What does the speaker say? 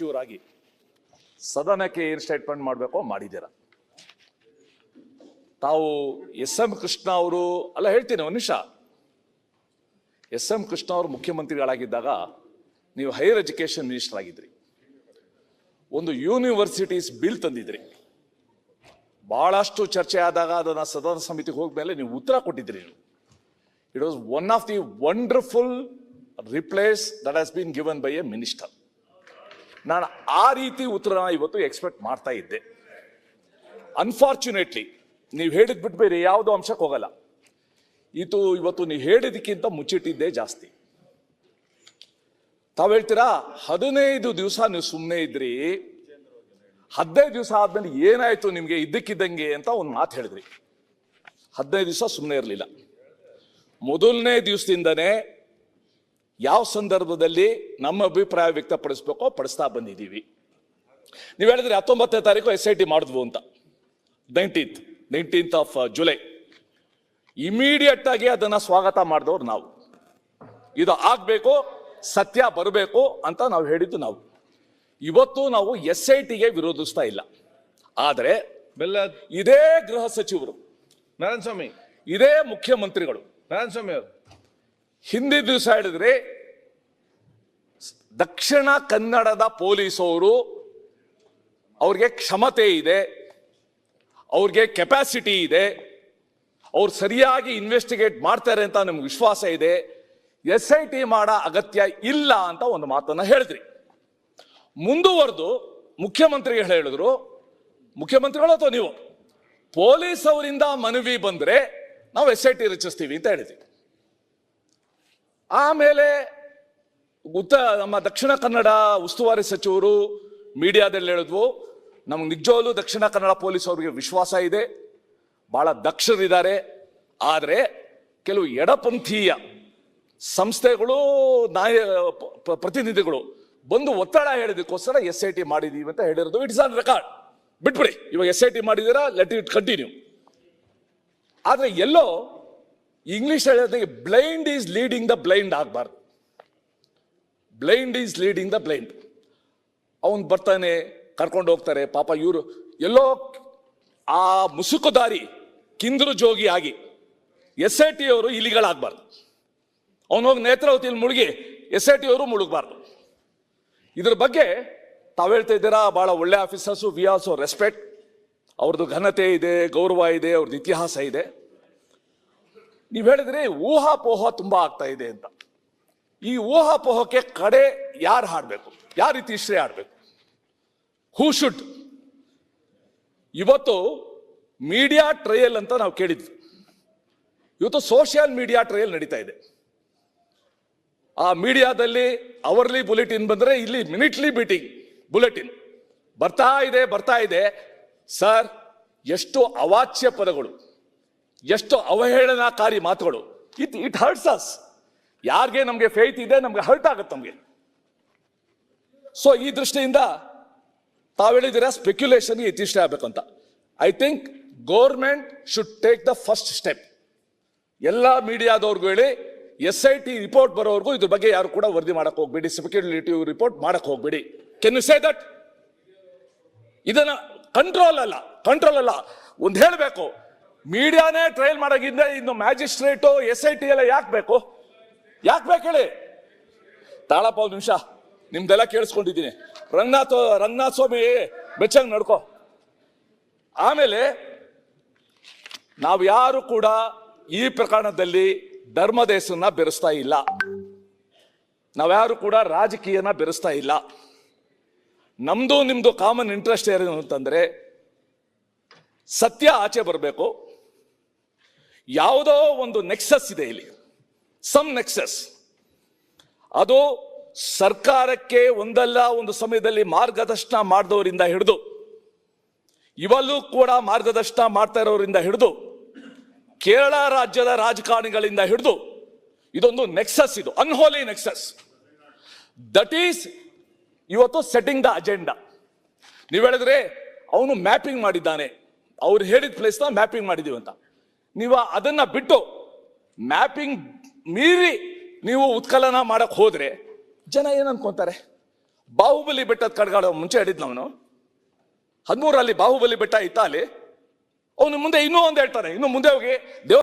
ಸಚಿವರಾಗಿ ಸದನಕ್ಕೆ ಏನ್ ಸ್ಟೇಟ್ಮೆಂಟ್ ಮಾಡಬೇಕೋ ಮಾಡಿದ್ದೀರ? ತಾವು ಎಸ್ ಎಂ ಕೃಷ್ಣ ಅವರು, ಅಲ್ಲ ಹೇಳ್ತೀನಿ ಒಂದು ನಿಮಿಷ. ಎಸ್ ಎಂ ಕೃಷ್ಣ ಅವರು ಮುಖ್ಯಮಂತ್ರಿಗಳಾಗಿದ್ದಾಗ ನೀವು ಹೈಯರ್ ಎಜುಕೇಶನ್ ಮಿನಿಸ್ಟರ್ ಆಗಿದ್ರಿ. ಒಂದು ಯೂನಿವರ್ಸಿಟೀಸ್ ಬಿಲ್ ತಂದಿದ್ರಿ. ಬಹಳಷ್ಟು ಚರ್ಚೆ ಆದಾಗ ಅದನ್ನ ಸದನ ಸಮಿತಿಗೆ ಹೋಗ್ಮೇಲೆ ನೀವು ಉತ್ತರ ಕೊಟ್ಟಿದ್ರಿ ನೀವು. It was one of the wonderful replies that has been given by a minister ನಾನು ಆ ರೀತಿ ಉತ್ತರನ ಇವತ್ತು ಎಕ್ಸ್ಪೆಕ್ಟ್ ಮಾಡ್ತಾ ಇದ್ದೆ. ಅನ್ಫಾರ್ಚುನೇಟ್ಲಿ ನೀವು ಹೇಳಿದ್ ಬಿಟ್ಟು ಬೇರೆ ಯಾವುದೋ ಅಂಶಕ್ಕೆ ಹೋಗಲ್ಲ. ಇದು ಇವತ್ತು ನೀವು ಹೇಳಿದಕ್ಕಿಂತ ಮುಚ್ಚಿಟ್ಟಿದ್ದೇ ಜಾಸ್ತಿ. ತಾವ್ ಹೇಳ್ತೀರಾ, ಹದಿನೈದು ದಿವಸ ನೀವು ಸುಮ್ಮನೆ ಇದ್ರಿ, ಹದಿನೈದು ದಿವಸ ಆದ್ಮೇಲೆ ಏನಾಯ್ತು ನಿಮ್ಗೆ ಇದ್ದಕ್ಕಿದ್ದಂಗೆ ಅಂತ ಒಂದು ಮಾತು ಹೇಳಿದ್ರಿ. ಹದಿನೈದು ದಿವಸ ಸುಮ್ಮನೆ ಇರಲಿಲ್ಲ. ಮೊದಲನೇ ದಿವಸದಿಂದನೇ ಯಾವ ಸಂದರ್ಭದಲ್ಲಿ ನಮ್ಮ ಅಭಿಪ್ರಾಯ ವ್ಯಕ್ತಪಡಿಸ್ಬೇಕೋ ಪಡಿಸ್ತಾ ಬಂದಿದ್ದೀವಿ. ನೀವು ಹೇಳಿದ್ರೆ ಹತ್ತೊಂಬತ್ತನೇ ತಾರೀಕು ಎಸ್ ಐ ಟಿ ಮಾಡಿದ್ವು ಅಂತ. Nineteenth nineteenth of July immediate ಆಗಿ ಅದನ್ನ ಸ್ವಾಗತ ಮಾಡಿದವ್ರು ನಾವು. ಇದು ಆಗಬೇಕು ಸತ್ಯ ಬರಬೇಕು ಅಂತ ನಾವು ಹೇಳಿದ್ದು ನಾವು. ಇವತ್ತು ನಾವು ಎಸ್ ಐ ಟಿಗೆ ವಿರೋಧಿಸ್ತಾ ಇಲ್ಲ. ಆದರೆ ಬೆಲ್ಲ ಇದೇ ಗೃಹ ಸಚಿವರು ನಾರಾಯಣ ಸ್ವಾಮಿ ಇದೇ ಮುಖ್ಯಮಂತ್ರಿಗಳು ನಾರಾಯಣ ಸ್ವಾಮಿ ಅವರು. ಹಿಂದಿನ ದಿವಸ ಹೇಳಿದ್ರೆ, ದಕ್ಷಿಣ ಕನ್ನಡದ ಪೊಲೀಸವರು ಅವ್ರಿಗೆ ಕ್ಷಮತೆ ಇದೆ, ಅವ್ರಿಗೆ ಕೆಪಾಸಿಟಿ ಇದೆ, ಅವ್ರು ಸರಿಯಾಗಿ ಇನ್ವೆಸ್ಟಿಗೇಟ್ ಮಾಡ್ತಾರೆ ಅಂತ ನಮ್ಗೆ ವಿಶ್ವಾಸ ಇದೆ ಎಸ್ ಐ ಟಿ ಮಾಡೋ ಅಗತ್ಯ ಇಲ್ಲ ಅಂತ ಒಂದು ಮಾತನ್ನ ಹೇಳಿದ್ರಿ. ಮುಂದುವರೆದು ಮುಖ್ಯಮಂತ್ರಿಗೆ ಹೇಳಿದ್ರು, ಮುಖ್ಯಮಂತ್ರಿಗಳು ಅಥವಾ ನೀವು ಪೊಲೀಸ್ ಅವರಿಂದ ಮನವಿ ಬಂದ್ರೆ ನಾವು ಎಸ್ ಐ ಟಿ ರಚಿಸ್ತೀವಿ ಅಂತ ಹೇಳಿದ್ವಿ. ಆಮೇಲೆ ಉತ್ತ ನಮ್ಮ ದಕ್ಷಿಣ ಕನ್ನಡ ಉಸ್ತುವಾರಿ ಸಚಿವರು ಮೀಡಿಯಾದಲ್ಲಿ ಹೇಳಿದ್ವು, ನಮ್ಗೆ ನಿಜವಾಗ್ಲೂ ದಕ್ಷಿಣ ಕನ್ನಡ ಪೊಲೀಸ್ ಅವರಿಗೆ ವಿಶ್ವಾಸ ಇದೆ, ಬಹಳ ದಕ್ಷರಿದ್ದಾರೆ, ಆದರೆ ಕೆಲವು ಎಡಪಂಥೀಯ ಸಂಸ್ಥೆಗಳು, ನಾಯ ಪ್ರತಿನಿಧಿಗಳು ಬಂದು ಒತ್ತಡ ಹೇಳಿದಕ್ಕೋಸ್ಕರ ಎಸ್ ಐ ಟಿ ಮಾಡಿದೀವಿ ಅಂತ ಹೇಳಿರೋದು ಇಟ್ಸ್ ಆನ್ ರೆಕಾರ್ಡ್ ಬಿಟ್ಬಿಡಿ, ಇವಾಗ ಎಸ್ ಐ ಟಿ ಮಾಡಿದೀರಾ ಲೆಟ್ ಇಟ್ ಕಂಟಿನ್ಯೂ ಆದರೆ ಎಲ್ಲೋ ಇಂಗ್ಲಿಷ್ ಹೇಳೋದಕ್ಕೆ blind is leading the blind ಆಗಬಾರ್ದು. Blind is leading the blind ಅವನು ಬರ್ತಾನೆ, ಕರ್ಕೊಂಡು ಹೋಗ್ತಾರೆ. ಪಾಪ ಇವರು ಎಲ್ಲೋ ಆ ಮುಸುಕುದಾರಿ ಕಿಂದ್ರು ಜೋಗಿ ಆಗಿ ಎಸ್ ಐ ಟಿ ಅವರು ಇಲಿಗಳಾಗಬಾರ್ದು. ಅವನು ಹೋಗಿ ನೇತ್ರಾವತಿಯಲ್ಲಿ ಮುಳುಗಿ ಎಸ್ ಐ ಟಿ ಅವರು ಮುಳುಗಬಾರ್ದು. ಇದ್ರ ಬಗ್ಗೆ ತಾವು ಹೇಳ್ತಾ ಇದ್ದೀರಾ, ಭಾಳ ಒಳ್ಳೆ ಆಫೀಸರ್ಸು ವಿ ಆಲ್ಸೋ ರೆಸ್ಪೆಕ್ಟ್ ಅವ್ರದ್ದು ಘನತೆ ಇದೆ, ಗೌರವ ಇದೆ ಅವ್ರದ್ದು ಇತಿಹಾಸ ಇದೆ. ನೀವು ಹೇಳಿದ್ರಿ ಊಹಾಪೋಹ ತುಂಬಾ ಆಗ್ತಾ ಇದೆ ಅಂತ. ಈ ಊಹಾಪೋಹಕ್ಕೆ ಕಡೆ ಯಾರು ಹಾಡಬೇಕು? ಯಾವ ರೀತಿ ಇಷ್ಟೇ ಆಡಬೇಕು ಹೂ ಶುಡ್ ಇವತ್ತು ಮೀಡಿಯಾ ಟ್ರಯಲ್ ಅಂತ ನಾವು ಕೇಳಿದ್ವಿ. ಇವತ್ತು ಸೋಷಿಯಲ್ ಮೀಡಿಯಾ ಟ್ರಯಲ್ ನಡೀತಾ ಇದೆ. ಆ ಮೀಡಿಯಾದಲ್ಲಿ ಅವರ್ಲಿ ಬುಲೆಟಿನ್ ಬಂದ್ರೆ ಇಲ್ಲಿ ಮಿನಿಟ್ಲಿ ಬೀಟಿಂಗ್ ಬುಲೆಟಿನ್. ಬರ್ತಾ ಇದೆ ಬರ್ತಾ ಇದೆ. ಸರ್, ಎಷ್ಟು ಅವಾಚ್ಯ ಪದಗಳು. ಎಷ್ಟು ಅವಹೇಳನಕಾರಿ ಮಾತುಗಳು. ಇಟ್ ಇಟ್ ಹರ್ಟ್ಸ್ ಅಸ್ ಯಾರಿಗೆ ನಮಗೆ ಫೇತ್ ಇದೆ, ನಮಗೆ ಹರ್ಟ್ ಆಗುತ್ತೆ ನಮಗೆ. ಸೊ ಈ ದೃಷ್ಟಿಯಿಂದ ತಾವು ಹೇಳಿದಿರ ಸ್ಪೆಕ್ಯುಲೇಷನ್ಗೆ ಆಗಬೇಕು ಅಂತ. I think government should take the first step ಎಲ್ಲ ಮೀಡಿಯಾದವ್ರಿಗೂ ಹೇಳಿ ಎಸ್ ಐ ಟಿ ರಿಪೋರ್ಟ್ ಬರೋವರೆಗೂ ಇದ್ರ ಬಗ್ಗೆ ಯಾರು ಕೂಡ ವರದಿ ಮಾಡಕ್ ಹೋಗ್ಬೇಡಿ ಸ್ಪೆಕ್ಯುಲೇಟಿವ್ ರಿಪೋರ್ಟ್ ಮಾಡಕ್ಕೆ ಹೋಗ್ಬೇಡಿ. ಕೆನ್ ಯು ಸೇ ದಟ್ ಇದನ್ನ ಕಂಟ್ರೋಲ್ ಅಲ್ಲ ಕಂಟ್ರೋಲ್ ಅಲ್ಲ. ಒಂದು ಹೇಳಬೇಕು ಮೀಡಿಯಾನೇ ಟ್ರಯಲ್ ಮಾಡೋಕ್ಕಿಂತ ಇನ್ನು ಮ್ಯಾಜಿಸ್ಟ್ರೇಟು, ಎಸ್ ಐ ಟಿ ಎಲ್ಲ ಯಾಕೆ ಬೇಕು? ಯಾಕೆ ಬೇಕು ಹೇಳಿ? ತಾಳಪ್ಪ, ಒಂದು ನಿಮಿಷ. ನಿಮ್ದೆಲ್ಲ ಕೇಳಿಸ್ಕೊಂಡಿದ್ದೀನಿ. ರಂಗನಾಥ ರಂಗನಾಥ ಸ್ವಾಮಿ ಬೆಚ್ಚಂಗ್ ನಡ್ಕೋ. ಆಮೇಲೆ ನಾವು ಯಾರು ಕೂಡ ಈ ಪ್ರಕರಣದಲ್ಲಿ ಧರ್ಮದ ಹೆಸರನ್ನ ಬೆರೆಸ್ತಾ ಇಲ್ಲ. ನಾವ್ಯಾರು ಕೂಡ ರಾಜಕೀಯನ ಬೆರೆಸ್ತಾ ಇಲ್ಲ. ನಮ್ದು ನಿಮ್ದು ಕಾಮನ್ ಇಂಟ್ರೆಸ್ಟ್ ಏನು ಅಂತಂದ್ರೆ, ಸತ್ಯ ಆಚೆ ಬರಬೇಕು. ಯಾವುದೋ ಒಂದು ನೆಕ್ಸಸ್ ಇದೆ ಇಲ್ಲಿ. ಸಮ್ ನೆಕ್ಸಸ್ ಅದು ಸರ್ಕಾರಕ್ಕೆ ಒಂದಲ್ಲ, ಒಂದು ಸಮಯದಲ್ಲಿ ಮಾರ್ಗದರ್ಶನ ಮಾಡಿದವರಿಂದ ಹಿಡಿದು ಇವಲ್ಲೂ ಕೂಡ ಮಾರ್ಗದರ್ಶನ ಮಾಡ್ತಾ ಇರೋರಿಂದ ಹಿಡಿದು, ಕೇರಳ ರಾಜ್ಯದ ರಾಜಕಾರಣಿಗಳಿಂದ ಹಿಡಿದು, ಇದೊಂದು ನೆಕ್ಸಸ್ ಇದು ಅನ್ಹೋಲಿ ನೆಕ್ಸಸ್ ದಟ್ ಈಸ್ ಇವತ್ತು ಸೆಟ್ಟಿಂಗ್ ದ ಅಜೆಂಡಾ ನೀವು ಹೇಳಿದ್ರೆ ಅವನು ಮ್ಯಾಪಿಂಗ್ ಮಾಡಿದ್ದಾನೆ. ಅವ್ರು ಹೇಳಿದ ಪ್ಲೇಸ್ನ ಮ್ಯಾಪಿಂಗ್ ಮಾಡಿದೀವಿ ಅಂತ. ನೀವು ಅದನ್ನ ಬಿಟ್ಟು ಮ್ಯಾಪಿಂಗ್ ಮೀರಿ ನೀವು ಉತ್ಕಲನ ಮಾಡಕ್ಕೆ ಹೋದ್ರೆ ಜನ ಏನ್ ಅನ್ಕೊಂತಾರೆ? ಬಾಹುಬಲಿ ಬೆಟ್ಟದ ಕಡ್ಗಾಡ ಮುಂಚೆ ಹೇಳಿದ್ನ ಅವನು. ಹದಿಮೂರಲ್ಲಿ ಬಾಹುಬಲಿ ಬೆಟ್ಟ ಇತ್ತ ಅಲ್ಲಿ. ಅವನು ಮುಂದೆ ಇನ್ನೂ ಒಂದು ಹೇಳ್ತಾನೆ, ಇನ್ನು ಮುಂದೆ ಹೋಗಿ ದೇವ